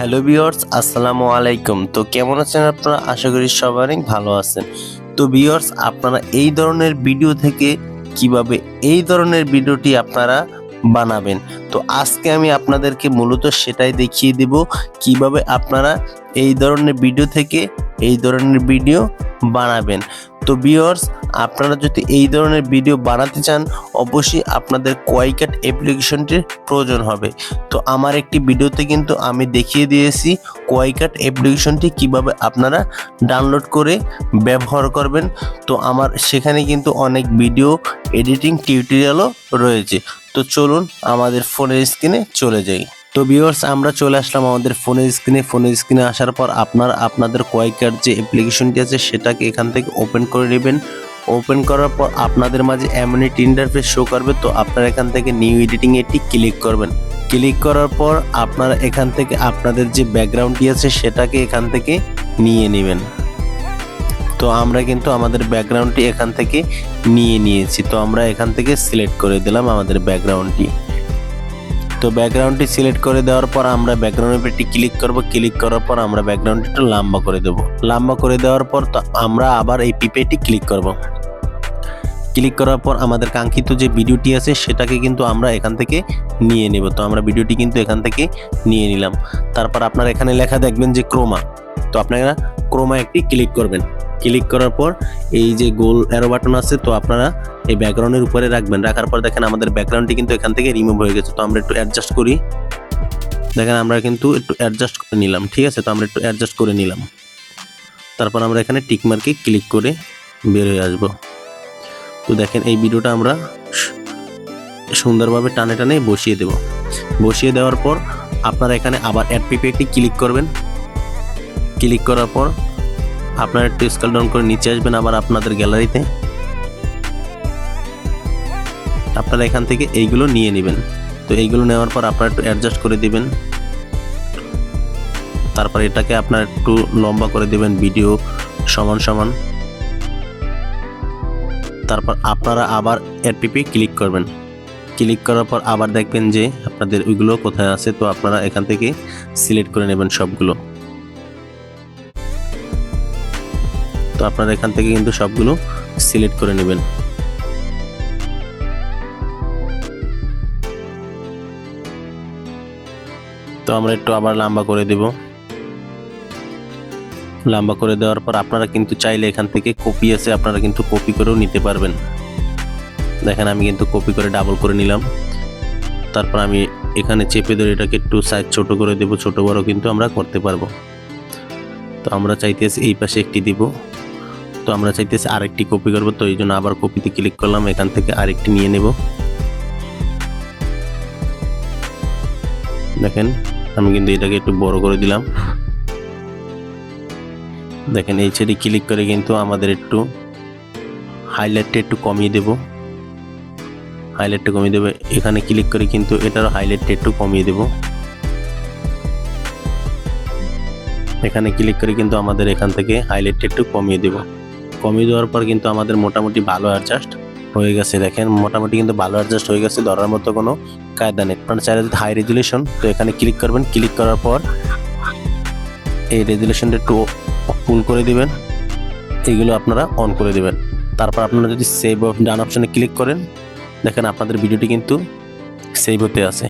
Hello বিয়র্স আসসালামু আলাইকুম। তো কেমন আছেন আপনারা? আশা করি সবারই ভালো আছেন। তো বিয়র্স আপনারা এই ধরনের ভিডিও থেকে কীভাবে এই ধরনের ভিডিওটি আপনারা বানাবেন। তো আজকে আমি আপনাদেরকে মূলত সেটাই দেখিয়ে দেব কীভাবে আপনারা এই ধরনের ভিডিও থেকে এই ধরনের ভিডিও বানাবেন। তো বিয়র্স আপনারা যদি এই ধরনের ভিডিও বানাতে চান, অবশ্যই আপনাদের কোয়াইকাট অ্যাপ্লিকেশনটির প্রয়োজন হবে। তো আমার একটি ভিডিওতে কিন্তু আমি দেখিয়ে দিয়েছি কোয়াইকাট অ্যাপ্লিকেশনটি কীভাবে আপনারা ডাউনলোড করে ব্যবহার করবেন। তো আমার সেখানে কিন্তু অনেক ভিডিও এডিটিং টিউটোরিয়ালও রয়েছে। তো চলুন আমাদের ফোনের স্ক্রিনে চলে যাই। তো ভিউয়ার্স আমরা চলে আসলাম আমাদের ফোনের স্ক্রিনে। ফোনের স্ক্রিনে আসার পর আপনার, আপনাদের কোয়াইকার যে অ্যাপ্লিকেশনটি আছে, সেটাকে এখান থেকে ওপেন করে নেবেন। ওপেন করার পর আপনাদের মাঝে এমন একটি ইন্টারফেস শো করবে, তো আপনারা এখান থেকে নিউ এডিটিং এটি ক্লিক করবেন। ক্লিক করার পর আপনারা এখান থেকে আপনাদের যে ব্যাকগ্রাউন্ডটি আছে, সেটাকে এখান থেকে নিয়ে নেবেন। তো আমরা কিন্তু আমাদের ব্যাকগ্রাউন্ডটি এখান থেকে নিয়ে নিয়েছি। তো আমরা এখান থেকে সিলেক্ট করে দিলাম আমাদের ব্যাকগ্রাউন্ডটি তো ব্যাকগ্রাউন্ডটি সিলেক্ট করে দেওয়ার পর আমরা ব্যাকগ্রাউন্ডের ক্লিক করব। ক্লিক করার পর আমরা ব্যাকগ্রাউন্ডটি একটু লম্বা করে দেব। লম্বা করে দেওয়ার পর তো আমরা আবার এই পিপেটি ক্লিক করব। ক্লিক করার পর আমাদের কাঙ্ক্ষিত যে ভিডিওটি আছে, সেটাকে কিন্তু আমরা এখান থেকে নিয়ে নেব। তো আমরা ভিডিওটি কিন্তু এখান থেকে নিয়ে নিলাম। তারপর আপনারা এখানে লেখা দেখবেন যে ক্রোমা তো আপনারা ক্রোমা একটি ক্লিক করবেন। ক্লিক করার পর এই যে গোল অ্যারো বাটন আছে, তো আপনারা এই ব্যাকগ্রাউন্ডের উপরে রাখবেন। রাখার পর দেখেন আমাদের ব্যাকগ্রাউন্ডটি কিন্তু এখান থেকে রিমুভ হয়ে গেছে। তো আমরা একটু অ্যাডজাস্ট করি। দেখেন আমরা কিন্তু একটু অ্যাডজাস্ট করে নিলাম, ঠিক আছে? তো আমরা একটু অ্যাডজাস্ট করে নিলাম। তারপর আমরা এখানে টিক মার্কে ক্লিক করে বের হয়ে আসব। তো দেখেন এই ভিডিওটা আমরা সুন্দরভাবে টানে টানে বসিয়ে দেব। বসিয়ে দেওয়ার পর আপনারা এখানে আবার অ্যাড পিপে একটি ক্লিক করবেন। ক্লিক করার পর আপনারা একটু স্কেল ডাউন করে নিচে আসবেন আবার আপনাদের গ্যালারিতে আপনারা এখান থেকে এইগুলো নিয়ে নেবেন। তো এইগুলো নেওয়ার পর আপনারা একটু অ্যাডজাস্ট করে দিবেন। তারপর এটাকে আপনারা একটু লম্বা করে দিবেন ভিডিও সমান সমান। তারপর আপনারা আবার এরপিপি ক্লিক করবেন। ক্লিক করার পর আবার দেখবেন যে আপনাদের ওইগুলো কোথায় আছে, তো আপনারা এখান থেকে সিলেক্ট করে নেবেন সবগুলো। তো আপনারা এখান থেকে কিন্তু সবগুলো সিলেক্ট করে নেবেন। তো আমরা একটু আবার লম্বা করে দেব। লম্বা করে দেওয়ার পর আপনারা কিন্তু চাইলে এখান থেকে কপি আছে, আপনারা কিন্তু কপি করেও নিতে পারবেন। দেখেন, আমি কিন্তু কপি করে ডাবল করে নিলাম। তারপর আমি এখানে চেপে ধরে এটাকে একটু সাইজ ছোট করে দেব, ছোট বড় কিন্তু আমরা করতে পারব। তো আমরা চাইতেছি এই পাশে একটি দিব। তো আমরা চাইতেছি আরেকটি কপি করব, তো এই জন্য আবার কপিতে ক্লিক করলাম, এখান থেকে আরেকটি নিয়ে নেব। দেখেন, আমি কিন্তু এটাকে একটু বড় করে দিলাম। দেখেন, এই ছেড়ে ক্লিক করে কিন্তু আমাদের একটু হাইলাইটটা একটু কমিয়ে দেব। হাইলাইটটা কমিয়ে দেবে, এখানে ক্লিক করে কিন্তু এটার হাইলাইটটা একটু কমিয়ে দেব। এখানে ক্লিক করে কিন্তু আমাদের এখান থেকে হাইলাইটটা একটু কমিয়ে দেব। কমিয়ে দেওয়ার পর কিন্তু আমাদের মোটামুটি ভালো অ্যাডজাস্ট হয়ে গেছে। দেখেন, মোটামুটি কিন্তু ভালো অ্যাডজাস্ট হয়ে গেছে, ধরার মতো কোনো কায়দা নেই। আপনার চাইলে যদি হাই রেজুলেশন তো এখানে ক্লিক করবেন। ক্লিক করার পর এই রেজুলেশনটা একটু ফুল করে দিবেন। এগুলো আপনারা অন করে দিবেন। তারপর আপনারা যদি সেভ ডান অপশানে ক্লিক করেন, দেখেন আপনাদের ভিডিওটি কিন্তু সেভ হতে আছে।